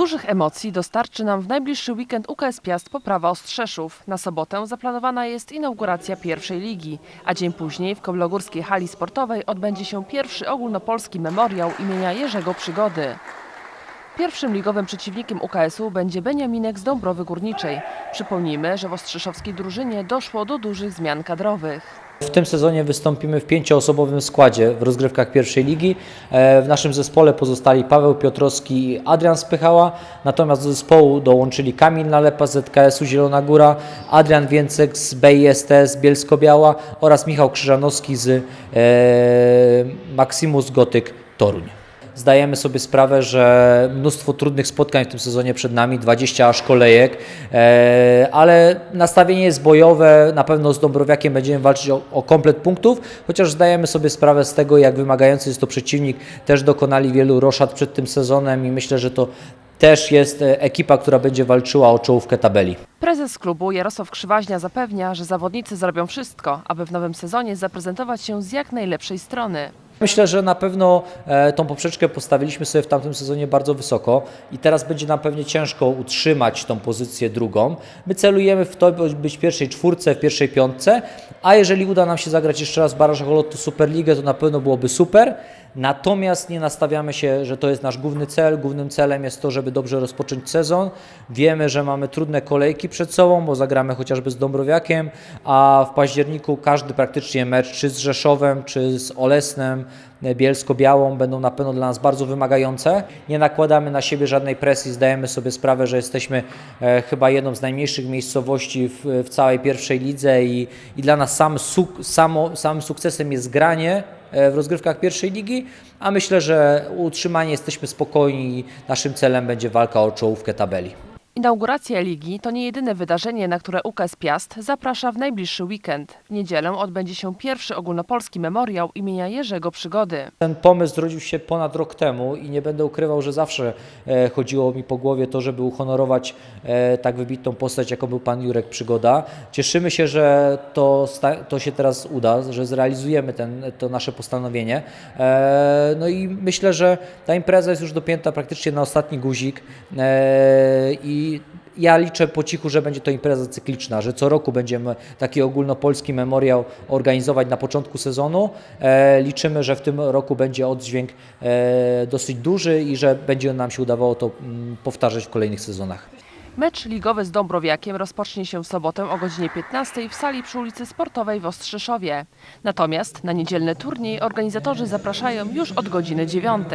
Dużych emocji dostarczy nam w najbliższy weekend UKS Piast Poprawa Ostrzeszów. Na sobotę zaplanowana jest inauguracja pierwszej ligi, a dzień później w Koblogórskiej Hali Sportowej odbędzie się pierwszy ogólnopolski memoriał imienia Jerzego Przygody. Pierwszym ligowym przeciwnikiem UKS-u będzie Beniaminek z Dąbrowy Górniczej. Przypomnijmy, że w ostrzeszowskiej drużynie doszło do dużych zmian kadrowych. W tym sezonie wystąpimy w pięcioosobowym składzie w rozgrywkach pierwszej ligi. E, W naszym zespole pozostali Paweł Piotrowski i Adrian Spychała, natomiast do zespołu dołączyli Kamil Nalepa z ZKS-u Zielona Góra, Adrian Więcek z BISTS Bielsko-Biała oraz Michał Krzyżanowski z e, Maximus Gotyk Toruń. Zdajemy sobie sprawę, że mnóstwo trudnych spotkań w tym sezonie przed nami, 20 aż kolejek, e, ale nastawienie jest bojowe. Na pewno z Dąbrowiakiem będziemy walczyć o, o komplet punktów, chociaż zdajemy sobie sprawę z tego, jak wymagający jest to przeciwnik. Też dokonali wielu roszad przed tym sezonem i myślę, że to też jest e, ekipa, która będzie walczyła o czołówkę tabeli. Prezes klubu Jarosław Krzywaźnia zapewnia, że zawodnicy zrobią wszystko, aby w nowym sezonie zaprezentować się z jak najlepszej strony. Myślę, że na pewno e, tą poprzeczkę postawiliśmy sobie w tamtym sezonie bardzo wysoko i teraz będzie nam pewnie ciężko utrzymać tą pozycję drugą. My celujemy w to, by być w pierwszej czwórce, w pierwszej piątce, a jeżeli uda nam się zagrać jeszcze raz w barażach o Lotto Superligę, to na pewno byłoby super. Natomiast nie nastawiamy się, że to jest nasz główny cel. Głównym celem jest to, żeby dobrze rozpocząć sezon. Wiemy, że mamy trudne kolejki przed sobą, bo zagramy chociażby z Dąbrowiakiem, a w październiku każdy praktycznie mecz, czy z Rzeszowem, czy z Olesnem, Bielsko-Białą będą na pewno dla nas bardzo wymagające. Nie nakładamy na siebie żadnej presji, zdajemy sobie sprawę, że jesteśmy e, chyba jedną z najmniejszych miejscowości w, w całej pierwszej lidze i, i dla nas sam suk, samo, samym sukcesem jest granie e, w rozgrywkach pierwszej ligi, a myślę, że utrzymanie jesteśmy spokojni i naszym celem będzie walka o czołówkę tabeli. Inauguracja ligi to nie jedyne wydarzenie, na które UKS Piast zaprasza w najbliższy weekend. W niedzielę odbędzie się pierwszy ogólnopolski memoriał imienia Jerzego Przygody. Ten pomysł zrodził się ponad rok temu i nie będę ukrywał, że zawsze e, chodziło mi po głowie to, żeby uhonorować e, tak wybitną postać, jaką był pan Jurek Przygoda. Cieszymy się, że to, to się teraz uda, że zrealizujemy ten, to nasze postanowienie. E, No i myślę, że ta impreza jest już dopięta praktycznie na ostatni guzik e, i ja liczę po cichu, że będzie to impreza cykliczna, że co roku będziemy taki ogólnopolski memoriał organizować na początku sezonu. E, liczymy, że w tym roku będzie oddźwięk e, dosyć duży i że będzie nam się udawało to mm, powtarzać w kolejnych sezonach. Mecz ligowy z Dąbrowiakiem rozpocznie się w sobotę o godzinie 15 w sali przy ulicy Sportowej w Ostrzeszowie. Natomiast na niedzielny turniej organizatorzy zapraszają już od godziny 9.